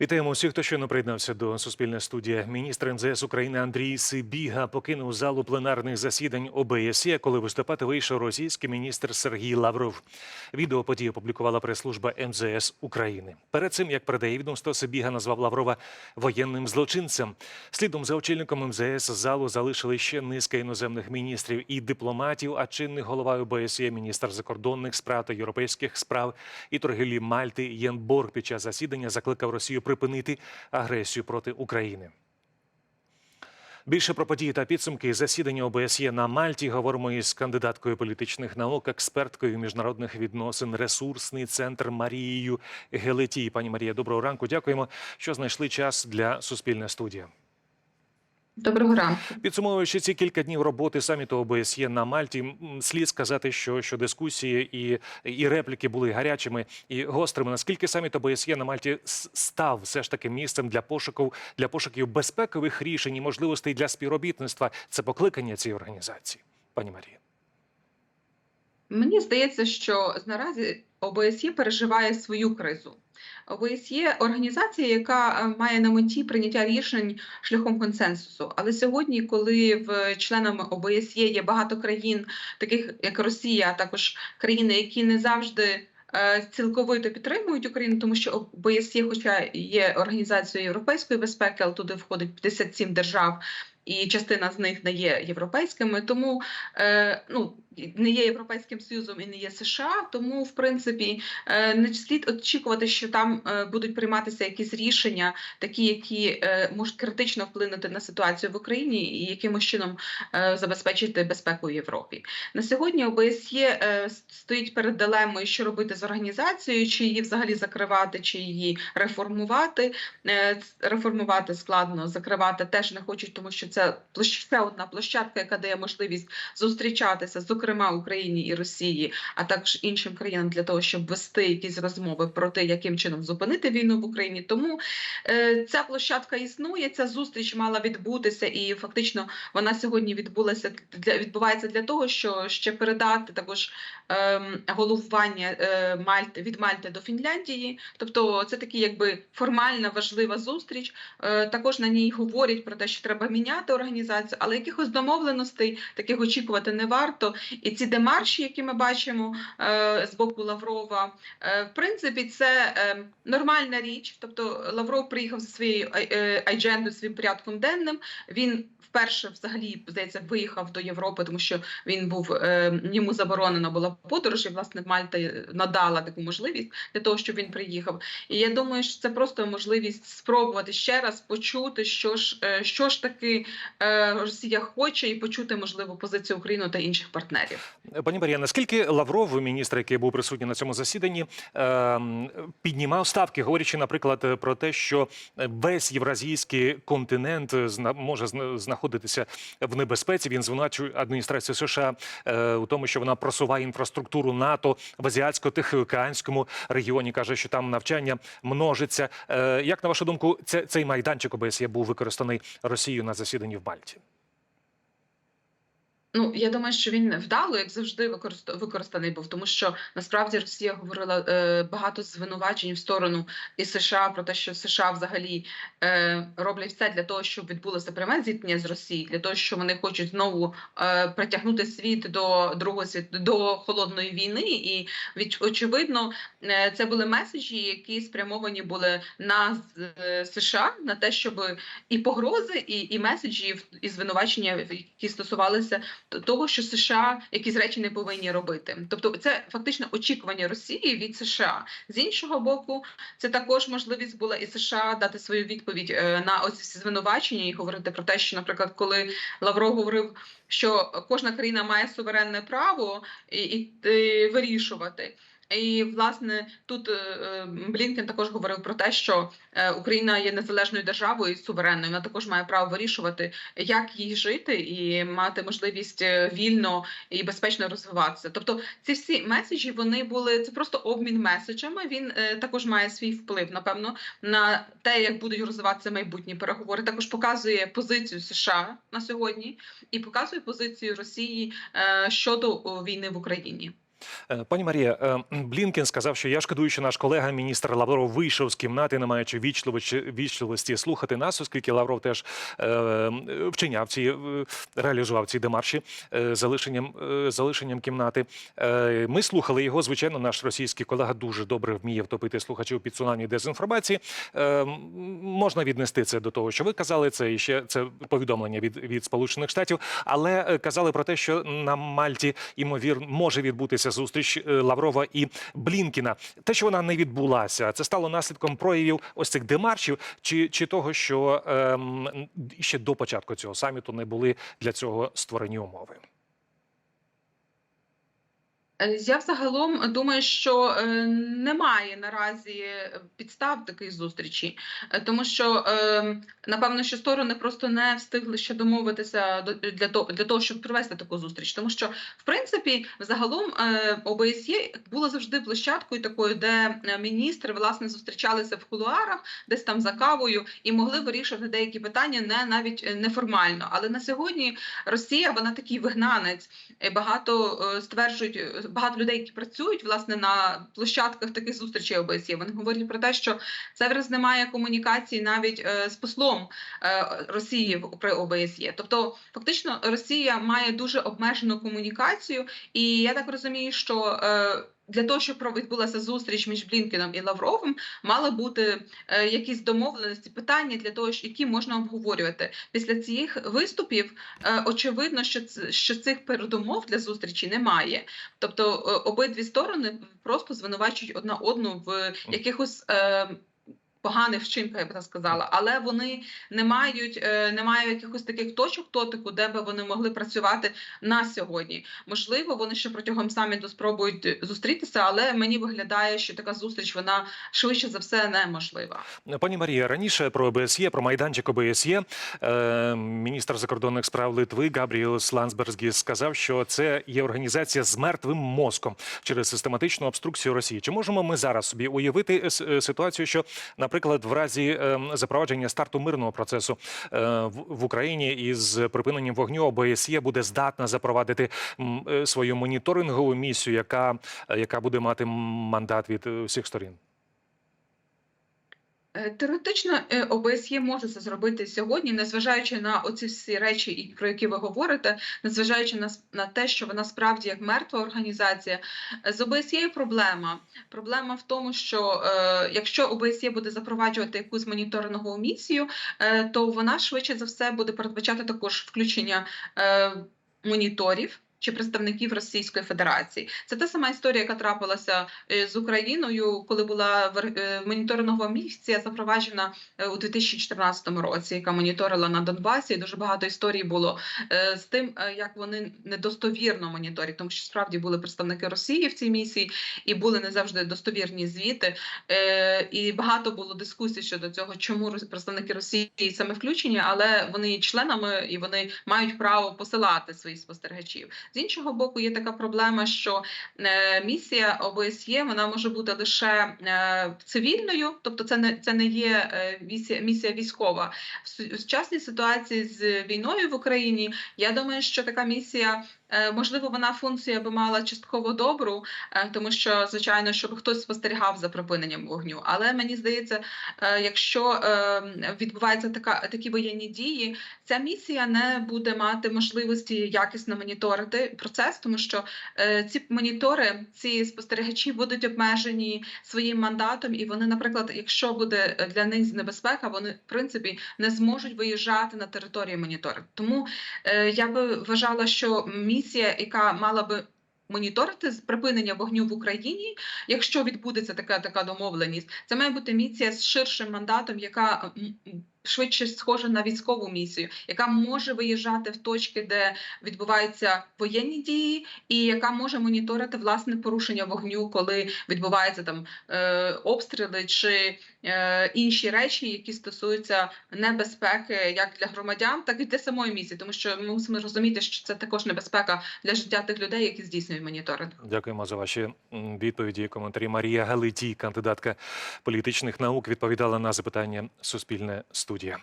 Вітаємо усіх, хто щойно приєднався до Суспільної студії. Міністр МЗС України Андрій Сибіга покинув залу пленарних засідань ОБСЄ, коли виступати вийшов російський міністр Сергій Лавров. Відео події опублікувала прес-служба МЗС України. Перед цим, як передає відомство, Сибіга назвав Лаврова воєнним злочинцем. Слідом за очільником МЗС залу залишили ще низка іноземних міністрів і дипломатів. А чинний голова ОБСЄ, міністр закордонних справ та європейських справ і торгівлі Мальти Єн Борг під час засідання закликав Росію припинити агресію проти України. Більше про події та підсумки засідання ОБСЄ на Мальті говоримо із кандидаткою політичних наук, експерткою міжнародних відносин, ресурсний центр Марією Гелетій. Пані Марія, доброго ранку. Дякуємо, що знайшли час для суспільної студії. Доброго ранку. Підсумовуючи ці кілька днів роботи саміту ОБСЄ на Мальті, слід сказати, що, що дискусії і, і репліки були гарячими і гострими. Наскільки саміт ОБСЄ на Мальті став все ж таки місцем для пошуків для пошуків безпекових рішень і можливостей для співробітництва? Це покликання цієї організації, пані Марія. Мені здається, що наразі ОБСЄ переживає свою кризу. ОБСЄ організація, яка е, має на меті прийняття рішень шляхом консенсусу. Але сьогодні, коли в членами ОБСЄ є багато країн, таких як Росія, а також країни, які не завжди е, цілковито підтримують Україну, тому що ОБСЄ, хоча є організацією європейської безпеки, але туди входить 57 держав. І частина з них не є європейськими, тому е, ну не є європейським союзом і не є США. Тому, в принципі, е, не слід очікувати, що там е, будуть прийматися якісь рішення, такі, які е, можуть критично вплинути на ситуацію в Україні і якимось чином е, забезпечити безпеку в Європі. На сьогодні ОБСЄ е, стоїть перед дилемою, що робити з організацією, чи її взагалі закривати, чи її реформувати. Е, Реформувати складно, закривати теж не хочуть, тому що це площ- ще одна площадка, яка дає можливість зустрічатися, зокрема Україні і Росії, а також іншим країнам для того, щоб вести якісь розмови про те, яким чином зупинити війну в Україні. Тому е, ця площадка існує. Ця зустріч мала відбутися, і фактично вона сьогодні відбулася для відбувається для того, що ще передати також ем, головування е, Мальти від Мальти до Фінляндії. Тобто, це такі, якби формальна важлива зустріч. Е, також на ній говорять про те, що треба міняти організацію, але якихось домовленостей таких очікувати не варто. І ці демарші, які ми бачимо е, з боку Лаврова, е, в принципі, це е, нормальна річ. Тобто Лавров приїхав за своєю ай- айджендою, своїм порядком денним. Він вперше взагалі здається виїхав до Європи, тому що він був йому заборонена була подорож, і власне Мальта надала таку можливість для того, щоб він приїхав. І я думаю, що це просто можливість спробувати ще раз почути, що ж що ж таки Росія хоче, і почути можливо позицію України та інших партнерів. Пані Марія, наскільки Лавров, міністр, який був присутній на цьому засіданні, ем, піднімав ставки, говорячи, наприклад, про те, що весь євразійський континент може зна- знаходитися в небезпеці. Він звинувачує адміністрацію США е, у тому, що вона просуває інфраструктуру НАТО в азіатсько-тихоокеанському регіоні. каже, що там навчання множиться. Е, як на вашу думку, це, цей майданчик ОБСЄ був використаний Росією на засіданні в Мальті? Ну я думаю, що він вдало, як завжди, використ- використаний був, тому що насправді Росія говорила е, багато звинувачень в сторону і США про те, що США взагалі е, роблять все для того, щоб відбулося пряме зіткнення з Росією, для того, що вони хочуть знову е, притягнути світ до другого світ до холодної війни, і від очевидно, е, це були меседжі, які спрямовані були на е, США на те, щоб і погрози, і, і меседжі, і звинувачення, які стосувалися того, що США якісь речі не повинні робити. Тобто, це фактично очікування Росії від США. З іншого боку, це також можливість була і США дати свою відповідь е, на ось всі звинувачення і говорити про те, що, наприклад, коли Лавров говорив, що кожна країна має суверенне право і, і, і вирішувати. І власне тут е, е, Блінкен також говорив про те, що е, Україна є незалежною державою суверенною. Вона також має право вирішувати, як їй жити, і мати можливість вільно і безпечно розвиватися. Тобто, ці всі меседжі вони були це просто обмін меседжами. Він також має свій вплив, напевно, на те, як будуть розвиватися майбутні переговори. Також показує позицію США на сьогодні і показує позицію Росії щодо війни в Україні. Е, Пані Марія, е, Блінкен сказав, що я шкодую, що наш колега міністр Лавров вийшов з кімнати, не маючи вічливості, слухати нас, оскільки Лавров теж е, вчиняв ці реалізував ці демарші залишенням залишенням кімнати. Ми слухали його. Звичайно, наш російський колега дуже добре вміє втопити слухачів під цунамі дезінформації. Можна віднести це до того, що ви казали. Це ще це повідомлення від, від Сполучених Штатів, але казали про те, що на Мальті ймовірно може відбутися зустріч е, Лаврова і Блінкіна. Те, що вона не відбулася, це стало наслідком проявів ось цих демаршів, чи, чи того, що ем, ще до початку цього саміту не були для цього створені умови. Е, Я взагалом думаю, що е, немає наразі підстав таких зустрічі, Е, тому що напевно, що сторони просто не встигли ще домовитися до- для того, для того, щоб провести таку зустріч. Тому що, в принципі, взагалом ОБСЄ було завжди площадкою такою, де міністри власне зустрічалися в кулуарах, десь там за кавою, і могли вирішувати деякі питання не навіть неформально. Але на сьогодні Росія вона такий вигнанець. Е, Багато стверджують багато людей, які працюють власне на площадках таких зустрічей ОБСЄ. Вони говорять про те, що зараз немає комунікації навіть е, з послом е, Росії в- при ОБСЄ. Тобто, фактично, Росія має дуже обмежену комунікацію, і я так розумію, що е, для того, щоб відбулася зустріч між Блінкеном і Лавровим, мали бути е, якісь домовленості, питання для того, які можна обговорювати. Після цих виступів е, очевидно, що що цих передумов для зустрічі немає. Тобто е, обидві сторони просто звинувачують одна одну в якихось. Поганих вчинках, я би так сказала, але вони не мають е, немає якихось таких точок дотику, де би вони могли працювати на сьогодні. Можливо, вони ще протягом саміту спробують зустрітися, але мені виглядає, що така зустріч вона швидше за все неможлива. Пані Марія, раніше про ОБСЄ, про майданчик ОБСЄ, е, міністр закордонних справ Литви Габріус Лансбергіс сказав, що це є організація з мертвим мозком через систематичну обструкцію Росії. Чи можемо ми зараз собі уявити е, ситуацію, що, наприклад, в разі е, запровадження старту мирного процесу е, в, Україні із припиненням вогню ОБСЄ буде здатна запровадити е, свою моніторингову місію, яка, е, яка буде мати мандат від е, всіх сторін? Е, Теоретично е, ОБСЄ може це зробити сьогодні, незважаючи на оці всі речі, про які ви говорите, незважаючи на, на те, що вона справді як мертва організація. Е, З ОБСЄ проблема. Проблема в тому, що е, якщо ОБСЄ буде запроваджувати якусь моніторингову місію, е, то вона швидше за все буде передбачати також включення е, моніторів. Чи представників Російської Федерації це та сама історія, яка трапилася е, з Україною, коли була е, моніторингова місія запроваджена е, у 2014 році, яка моніторила на Донбасі. І Дуже багато історій було з тим, як вони недостовірно моніторять, тому що справді були представники Росії в цій місії, і були не завжди достовірні звіти. І багато було дискусій щодо цього, чому представники Росії саме включені, але вони є членами і вони мають право посилати своїх спостерігачів. З іншого боку, є така проблема, що е, місія ОБСЄ вона може бути лише е, цивільною, тобто це не це не є е, місія, військова. В сучасній ситуації з війною в Україні. Я думаю, що така місія. Е, Можливо, вона функція би мала частково добру, е, тому що звичайно, щоб хтось спостерігав за припиненням вогню. Але мені здається, е, якщо відбуваються така такі воєнні дії, ця місія не буде мати можливості якісно моніторити процес, тому що ці монітори, ці спостерігачі будуть обмежені своїм мандатом, і вони, наприклад, якщо буде для них небезпека, вони в принципі не зможуть виїжджати на територію моніторингу. Тому я би вважала, що місія, яка мала би моніторити припинення вогню в Україні, якщо відбудеться така така домовленість, це має бути місія з ширшим мандатом, яка швидше схожа на військову місію, яка може виїжджати в точки, де відбуваються воєнні дії, і яка може моніторити власне порушення вогню, коли відбуваються там е, обстріли чи е, інші речі, які стосуються небезпеки як для громадян, так і для самої місії, тому що ми мусимо розуміти, що це також небезпека для життя тих людей, які здійснюють моніторинг. Дякуємо за ваші відповіді і коментарі. Марія Галитій, кандидатка політичних наук, відповідала на запитання Суспільне студія.